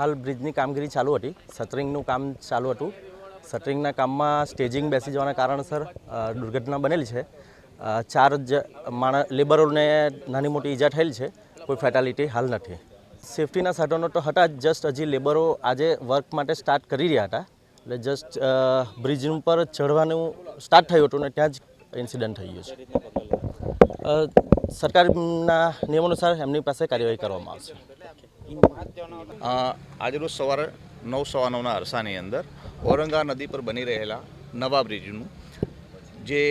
હાલ બ્રિજની કામગીરી ચાલુ હતી. સટરિંગનું કામ ચાલુ હતું. સટરિંગના કામમાં સ્ટેજિંગ બેસી જવાના કારણસર દુર્ઘટના બનેલી છે. ચાર જ માણસ લેબરોને નાની મોટી ઈજા થયેલ છે. કોઈ ફેટાલિટી હાલ નથી. સેફટીના સાધનો તો હતા જસ્ટ હજી લેબરો આજે વર્ક માટે સ્ટાર્ટ કરી રહ્યા હતા. એટલે જસ્ટ બ્રિજ ઉપર ચડવાનું સ્ટાર્ટ થયું હતું ને ત્યાં જ ઇન્સિડન્ટ થઈ ગયો છે. સરકારના નિયમ અનુસાર એમની પાસે કાર્યવાહી કરવામાં આવશે. આજરોજ સવારે નવ સવા નવના અરસાની અંદર ઔરંગા નદી પર બની રહેલા નવા બ્રિજનું જે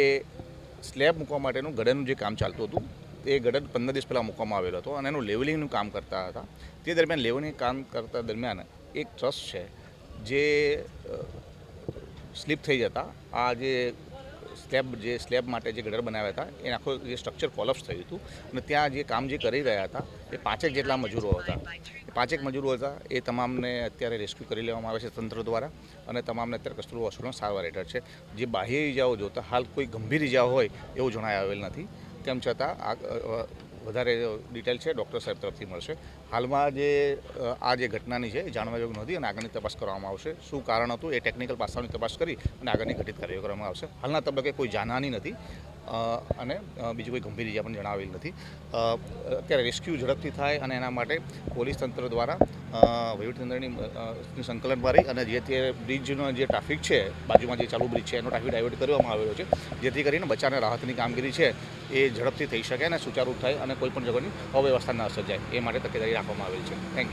સ્લેબ મૂકવા માટેનું ગડનનું જે કામ ચાલતું હતું, એ ગડન પંદર દિવસ પહેલાં મૂકવામાં આવેલો હતો અને એનું લેવલિંગનું કામ કરતા હતા. તે દરમિયાન લેવલિંગ કામ કરતા દરમિયાન એક ટ્રસ્ટ છે, જે સ્લીપ થઈ જતા આ જે સ્લેબ જે સ્લેબ માટે જે ગડર બનાવ્યા હતા એ આખો જે સ્ટ્રક્ચર કોલેપ્સ થયું હતું. અને ત્યાં જે કામ જે કરી રહ્યા હતા, એ પાંચેક જેટલા મજૂરો હતા. એ પાંચેક મજૂરો હતા, એ તમામને અત્યારે રેસ્ક્યુ કરી લેવામાં આવે છે તંત્ર દ્વારા. અને તમામને અત્યારે કસ્તુર હોસ્પિટલમાં સારવાર હેઠળ છે. જે બાહ્ય ઇજાઓ જોતા હાલ કોઈ ગંભીર ઇજાઓ હોય એવું જણાય આવેલ નથી. તેમ છતાં આ વધારે ડિટેલ છે ડૉક્ટર સાહેબ તરફથી મળશે. હાલમાં જે આ જે ઘટનાની છે, એ જાણવા યોગ નથી અને આગળની તપાસ કરવામાં આવશે. શું કારણ હતું, એ ટેકનિકલ પાસાઓની તપાસ કરી અને આગળની ઘટિત કરવામાં આવશે. હાલના તબક્કે કોઈ જાનહાની નથી. અને બીજું કોઈ ગંભીર ઇજા પણ જણાવેલ નથી. અત્યારે રેસ્ક્યુ ઝડપથી થાય અને એના માટે પોલીસ તંત્ર દ્વારા વહીવટીતંત્રની સંકલન મારી અને જે તે બ્રિજનો જે ટ્રાફિક છે, બાજુમાં જે ચાલુ બ્રિજ છે, એનો ટ્રાફિક ડાયવર્ટ કરવામાં આવેલો છે. જેથી કરીને બચાવ રાહતની કામગીરી છે, એ ઝડપથી થઈ શકે અને સુચારુ થાય અને કોઈ પણ જગ્યાની અવ્યવસ્થા ન સર્જાય. એ માટે તકેદારી રાખવામાં આવેલ છે. Thank you